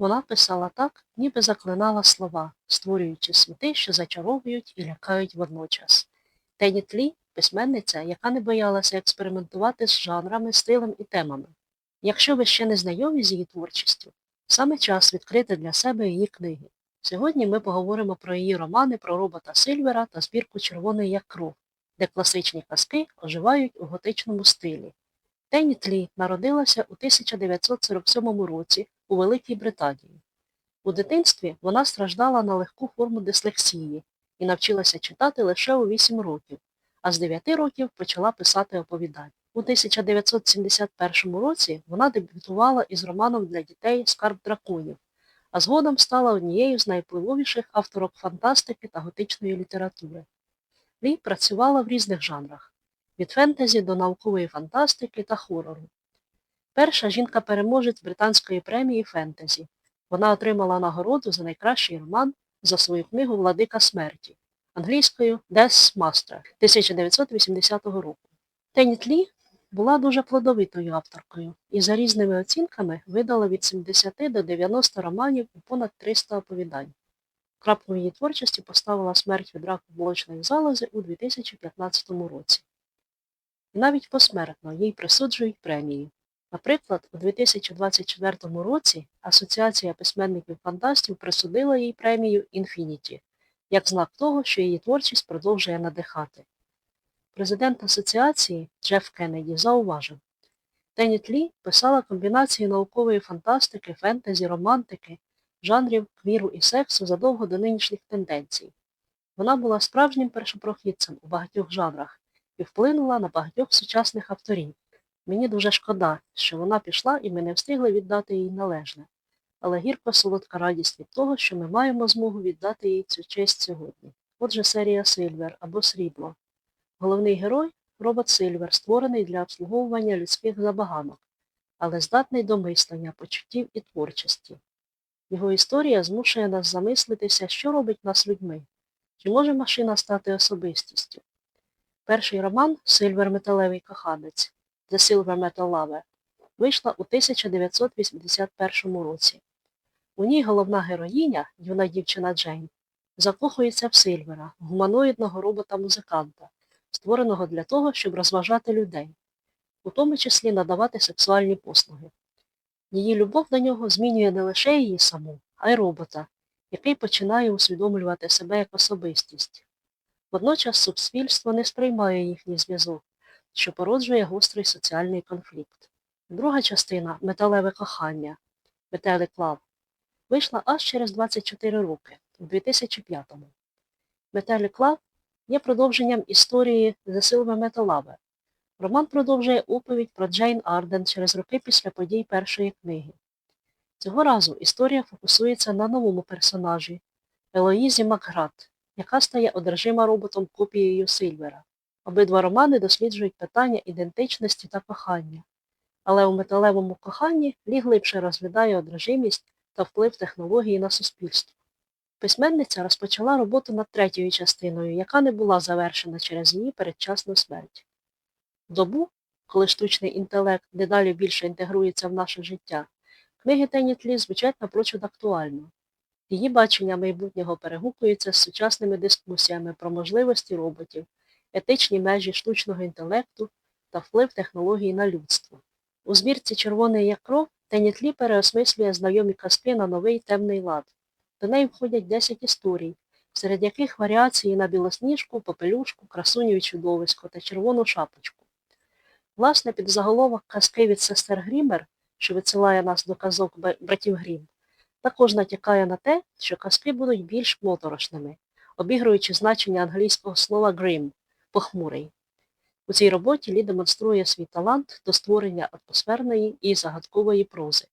Вона писала так, ніби заклинала слова, створюючи світи, що зачаровують і лякають водночас. Тені Тлі – письменниця, яка не боялася експериментувати з жанрами, стилем і темами. Якщо ви ще не знайомі з її творчістю, саме час відкрити для себе її книги. Сьогодні ми поговоримо про її романи про робота Сильвера та збірку Червоний як кров, де класичні казки оживають у готичному стилі. Тені Тлі народилася у 1947 році у Великій Британії. У дитинстві вона страждала на легку форму дислексії і навчилася читати лише у 8 років, а з 9 років почала писати оповідання. У 1971 році вона дебютувала із романом для дітей Скарб драконів, а згодом стала однією з найвпливовіших авторок фантастики та готичної літератури. Лі працювала в різних жанрах від фентезі до наукової фантастики та хорору. Перша жінка-переможець британської премії фентезі. Вона отримала нагороду за найкращий роман за свою книгу Владика смерті англійською Death Master 1980 року. Теніт Лі була дуже плодовитою авторкою і за різними оцінками видала від 70 до 90 романів і понад 300 оповідань. Крапку її творчості поставила смерть від раку молочної залози у 2015 році. І навіть посмертно їй присуджують премії. Наприклад, у 2024 році Асоціація письменників-фантастів присудила їй премію Інфініті як знак того, що її творчість продовжує надихати. Президент асоціації Джеф Кеннеді зауважив, Теніт Лі писала комбінації наукової фантастики, фентезі, романтики, жанрів квіру і сексу задовго до нинішніх тенденцій. Вона була справжнім першопрохідцем у багатьох жанрах і вплинула на багатьох сучасних авторів. Мені дуже шкода, що вона пішла і ми не встигли віддати їй належне, але гірко солодка радість від того, що ми маємо змогу віддати їй цю честь сьогодні. Отже, серія Сильвер або Срібло. Головний герой робот Сильвер, створений для обслуговування людських забаганок, але здатний до мислення, почуттів і творчості. Його історія змушує нас замислитися, що робить нас людьми, чи може машина стати особистістю. Перший роман Сильвер Металевий коханець The Silver Metal Lover вийшла у 1981 році. У ній головна героїня, юна дівчина Джейн, закохується в Сильвера, гуманоїдного робота-музиканта, створеного для того, щоб розважати людей, у тому числі надавати сексуальні послуги. Її любов до нього змінює не лише її саму, а й робота, який починає усвідомлювати себе як особистість. Водночас суспільство не сприймає їхній зв'язок, що породжує гострий соціальний конфлікт. Друга частина металеве кохання Метелик Лав вийшла аж через 24 роки, у 2005-му. Метелик Лав є продовженням історії The Silver Lover. Роман продовжує оповідь про Джейн Арден через роки після подій першої книги. Цього разу історія фокусується на новому персонажі Елоїзі Макград, яка стає одержима роботом копією Сильвера. Обидва романи досліджують питання ідентичності та кохання, але у металевому коханні Лі глибше розглядає одержимість та вплив технології на суспільство. Письменниця розпочала роботу над третьою частиною, яка не була завершена через її передчасну смерть. Добу, коли штучний інтелект дедалі більше інтегрується в наше життя, книги Тені Тлі звучать напрочуд актуально. Її бачення майбутнього перегукується з сучасними дискусіями про можливості роботів, етичні межі штучного інтелекту та вплив технологій на людство. У збірці Червоний як кров Тені Тлі переосмислює знайомі казки на новий темний лад. До неї входять 10 історій, серед яких варіації на білосніжку, попелюшку, красуню і чудовисько та червону шапочку. Власне, під заголовок казки від сестер Грімер, що висилає нас до казок братів Грім, також натякає на те, що казки будуть більш моторошними, обігруючи значення англійського слова грім похмурий. У цій роботі Лі демонструє свій талант до створення атмосферної і загадкової прози.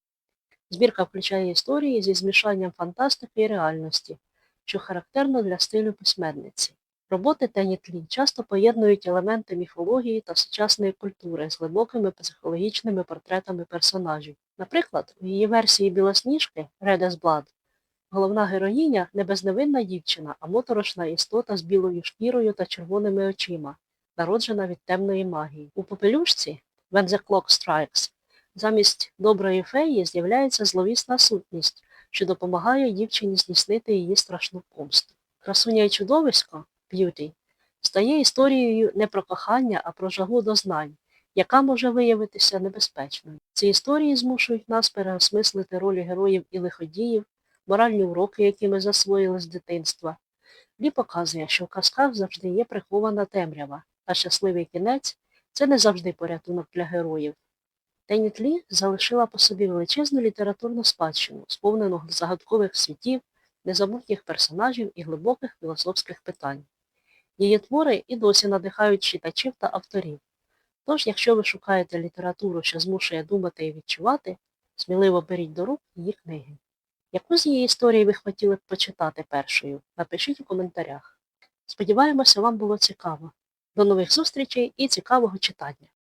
Збірка включає історії зі змішанням фантастики і реальності, що характерно для стилю письменниці. Роботи Тені Тлі часто поєднують елементи міфології та сучасної культури з глибокими психологічними портретами персонажів. Наприклад, у її версії Білосніжки as Blood головна героїня не безневинна дівчина, а моторошна істота з білою шкірою та червоними очима, народжена від темної магії. У попелюшці When the Clock Strikes замість доброї феї з'являється зловісна сутність, що допомагає дівчині здійснити її страшну помсту. Красуня і чудовисько Б'юті стає історією не про кохання, а про жагу до знань, яка може виявитися небезпечною. Ці історії змушують нас переосмислити ролі героїв і лиходіїв, моральні уроки, які ми засвоїли з дитинства. Лі показує, що в казках завжди є прихована темрява, а щасливий кінець це не завжди порятунок для героїв. Теніт Лі залишила по собі величезну літературну спадщину, сповнену загадкових світів, незабутніх персонажів і глибоких філософських питань. Її твори і досі надихають читачів та авторів. Тож, якщо ви шукаєте літературу, що змушує думати і відчувати, сміливо беріть до рук її книги. Яку з її історії ви хотіли б почитати першою? Напишіть у коментарях. Сподіваємося, вам було цікаво. До нових зустрічей і цікавого читання!